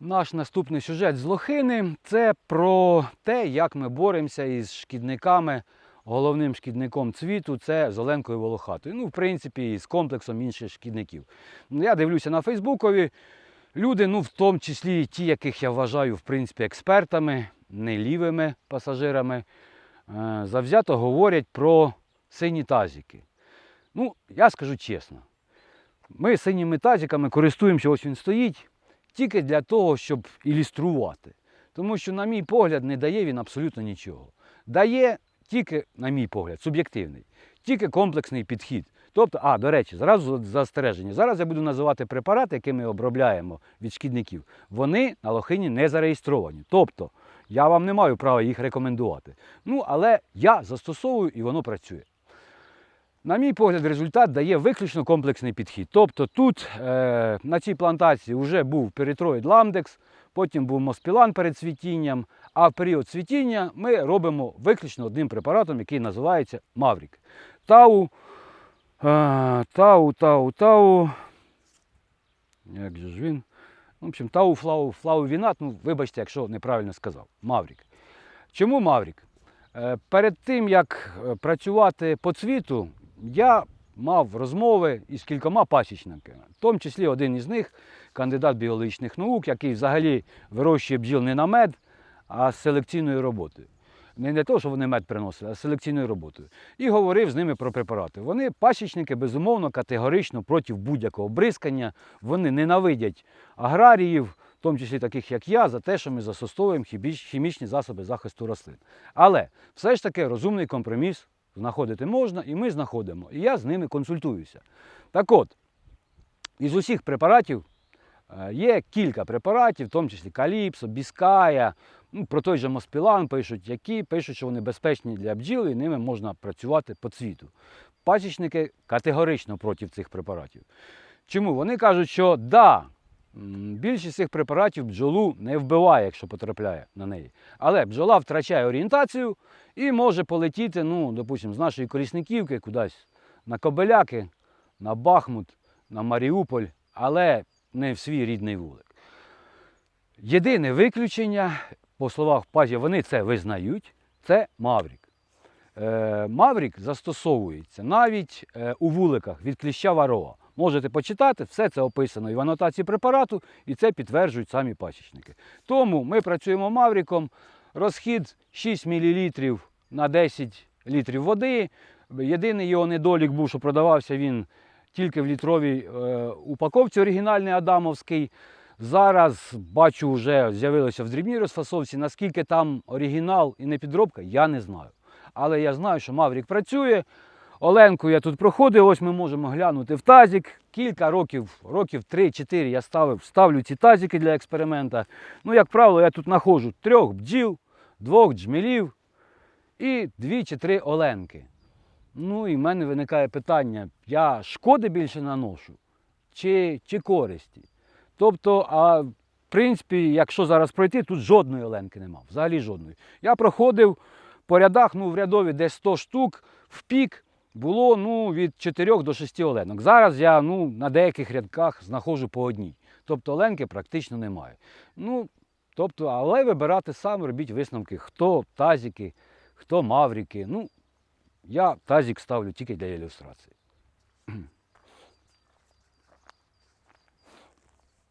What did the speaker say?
Наш наступний сюжет з Лохини це про те, як ми боремося із шкідниками. Головним шкідником цвіту це зеленкою волохатою. Ну, в принципі, і з комплексом інших шкідників. Я дивлюся на Фейсбукові. Люди, ну, в тому числі і ті, яких я вважаю в принципі, експертами, не лівими пасажирами, е, завзято говорять про сині тазики. Ну, я скажу чесно, ми синіми тазиками користуємося, ось він стоїть тільки для того, щоб ілюструвати. Тому що, на мій погляд, не дає він абсолютно нічого. Дає тільки, на мій погляд, суб'єктивний, тільки комплексний підхід. Тобто, а, до речі, зразу застереження. Зараз я буду називати препарати, які ми обробляємо від шкідників. Вони на лохині не зареєстровані. Тобто, я вам не маю права їх рекомендувати. Ну, але я застосовую і воно працює. На мій погляд, результат дає виключно комплексний підхід. Тобто тут е, на цій плантації вже був перитроїд ламдекс, потім був моспілан перед цвітінням, а в період цвітіння ми робимо виключно одним препаратом, який називається Маврік. Тау, е, тау, тау, тау. Як же ж він? В общем, тау, флау, флау вінат, ну, вибачте, якщо неправильно сказав. Маврік. Чому Маврік? Е, Перед тим, як е, працювати по цвіту, я мав розмови із кількома пасічниками, в тому числі один із них кандидат біологічних наук, який взагалі вирощує бджіл не на мед, а з селекційною роботою. Не для того, що вони мед приносили, а з селекційною роботою. І говорив з ними про препарати. Вони пасічники, безумовно, категорично проти будь-якого бризкання. Вони ненавидять аграріїв, в тому числі таких як я, за те, що ми застосовуємо хімічні засоби захисту рослин. Але все ж таки розумний компроміс знаходити можна, і ми знаходимо. І я з ними консультуюся. Так от, із усіх препаратів е, є кілька препаратів, в тому числі Каліпсо, Біская, ну, про той же Моспілан пишуть, які пишуть, що вони безпечні для бджіл і ними можна працювати по цвіту. Пасічники категорично проти цих препаратів. Чому? Вони кажуть, що м, більшість цих препаратів бджолу не вбиває, якщо потрапляє на неї. Але бджола втрачає орієнтацію і може полетіти, ну, допустимо, з нашої колісниківки кудись на Кобеляки, на Бахмут, на Маріуполь, але не в свій рідний вулик. Єдине виключення, по словах пазі, вони це визнають, це Маврік. Е, Маврік застосовується навіть е, у вуликах від кліща варова. Можете почитати, все це описано і в анотації препарату, і це підтверджують самі пасічники. Тому ми працюємо Мавріком, розхід 6 мл на 10 літрів води. Єдиний його недолік був, що продавався він тільки в літровій е, упаковці оригінальний Адамовський. Зараз бачу, вже з'явилося в дрібній розфасовці. Наскільки там оригінал і не підробка, я не знаю. Але я знаю, що Маврік працює. Оленку я тут проходив, ось ми можемо глянути в тазик. Кілька років, років 3-4 я ставив, ставлю ці тазики для експеримента. Ну, як правило, я тут знаходжу трьох бджіл, двох джмелів і дві чи три оленки. Ну і в мене виникає питання: я шкоди більше наношу чи, чи користі? Тобто, а в принципі, якщо зараз пройти, тут жодної оленки нема, взагалі жодної. Я проходив по рядах, ну, в рядові десь 100 штук, в пік було ну, від 4 до 6 оленок. Зараз я ну, на деяких рядках знаходжу по одній. Тобто оленки практично немає. Ну, тобто, але вибирати сам, робіть висновки, хто тазики, хто мавріки. Ну, я тазик ставлю тільки для ілюстрації.